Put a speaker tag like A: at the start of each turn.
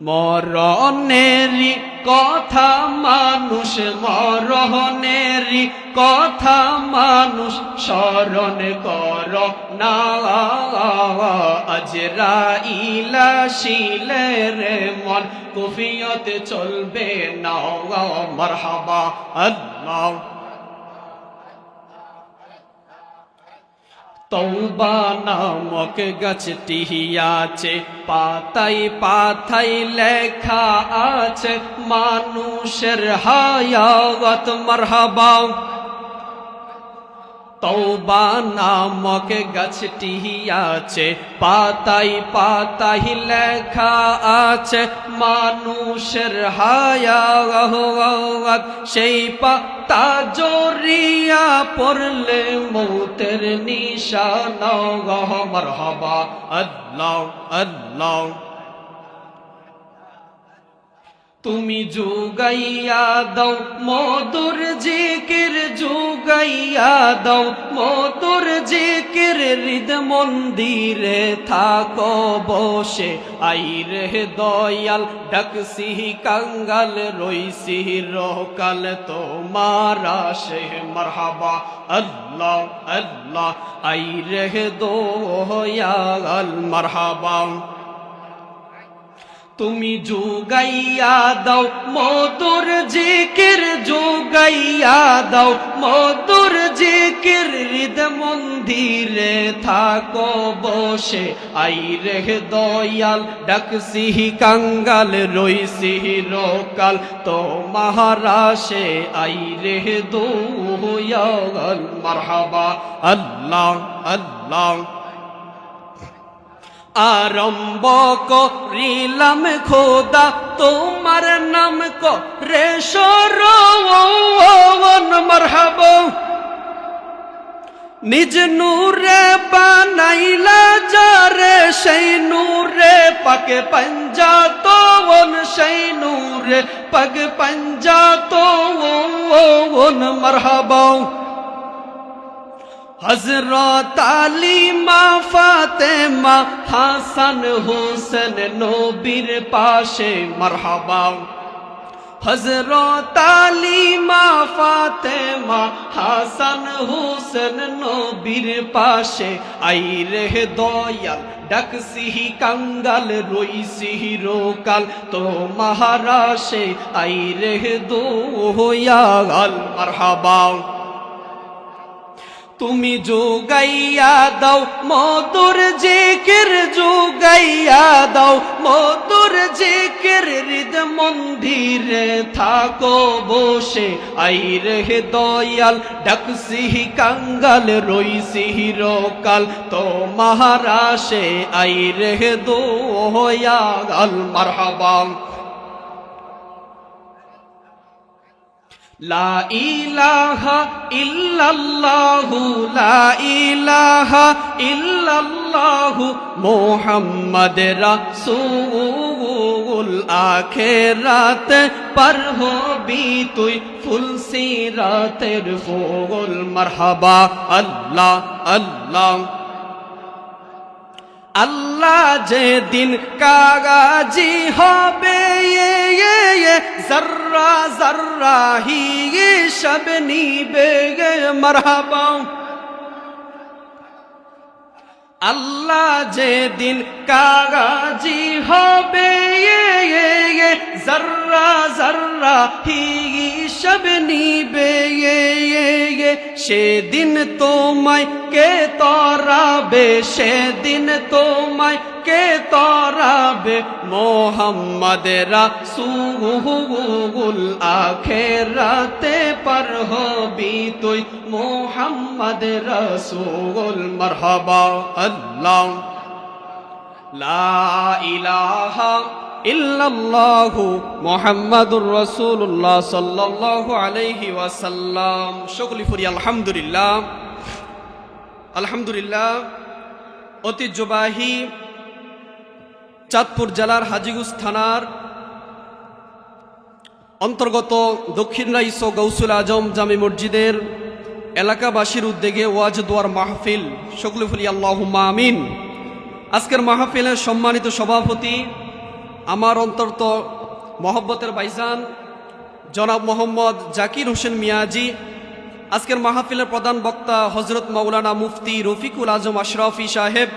A: মরণেরই কথা মানুষ, মরণেরই কথা মানুষ, স্মরণ কর না। আজরাইলা শিলের মন, কুফিয়ত চলবে না। মারহাবা আল্লাহ। তৌবা নামক গাছটি আছে পাতাই পাথাই লেখা আছে মানুষের হায়াগত মারহাবা। তৌবা নামক গাছটি আছে পাতাই পাতাই লেখা আছে, মানুষের হায়াত, সেই পাতা জরিয়া পড়লে মৌতের নিশান মারহাবা, আল্লাহ আল্লাহ। তুমি যুগাইয়া দাও মধুর জিকির যুগাইয়া দাও মধুর জিকির হৃদ মন্দিরে থাকো বসে। আই রে দয়াল ডাকসিহি কাঙ্গাল রইসিহি রকাল, তোমারা সে মারহাবা। আল্লাহ আল্লাহ আই রে দয়াল, মারহাবা। তুমি যোগাইয়া দাও মধুর জিকির যোগাইয়া দাও মধুর জিকির হৃদ মন্দিরে থাকো বসে। আই রে দয়াল ডাকসিহি কাঙ্গাল রইসিহি রকাল তো মহারাশে আই রে দোয়াল, মারহাবা, আল্লাহ আল্লাহ। আরম্ভ করিলাম খোদা, তোমার নাম করে মারহাব। নিজ নূরে বানাইলা যারে, সেই নূরে পাকে পঞ্জা তোন সেই নূরে পগ পঞ্জা তোন মারহাবা। হজরত আলিমা ফাতেমা হাসান হোসেন নবীর পাশে মারহাবা। হজরত আলিমা ফাতেমা হাসান হোসেন নবীর পাশে, আই রে দয়াল ডাকসিহি কাঙ্গাল রইসিহি রোকাল তো মহারাশে আই রে দোয়াল মারহাবা। তুমি যোগাইয়া দাও মধুর জিকির যোগাইয়া দাও মধুর জিকির হৃদ মন্দিরে থাকো বসে। আই রে দয়াল ডাকসিহি কাঙ্গাল রইসিহি রকাল তো মহারাশে আই রে দোয়াল মারহাবা। লা ইলাহা ইল্লাল্লাহু, লা ইলাহা ইল্লাল্লাহু মুহাম্মদ রাসূল আখিরাত, পার হবি তুই ফুল সিরাতের ফুল মারহাবা, আল্লাহ আল্লাহ। আল্লাহ যেদিন কাগাজি হবে জর্রা জর্রা হি সব নিবে মরহাবা আল্লাহ যেদিন কাগাজি হবে জর্রা জর্রা হি সব নিবে সেদিন তোমায় কে তরাবে, সেদিন তোমায় কে তরাবে মোহাম্মদ রাসূল আখেরাতে পার হবি তুই মোহাম্মদ রাসূল মারহাবা আল্লাহ। লা ইলাহা ইল্লাল্লাহু মুহাম্মাদুর আলাইহি ওয়াসাল্লাম। আলহামদুলিল্লাহ। আলহামদুলিল্লাহ চাঁদপুর জেলার হাজিগুজ থানার অন্তর্গত দক্ষিণ রাইস গৌসুল আজম জামি মসজিদের এলাকাবাসীর উদ্যোগে ওয়াজ দোয়ার মাহফিল, সকলে ফুলি আল্লাহ আমিন। আজকের মাহফিলের সম্মানিত সভাপতি আমার অন্তর্ত মহব্বতের বাইজান জনাব মোহাম্মদ জাকির হোসেন মিয়াজি, আজকের মাহফিলের প্রধান বক্তা হজরত মাওলানা মুফতি রফিকুল আজম আশরাফি সাহেব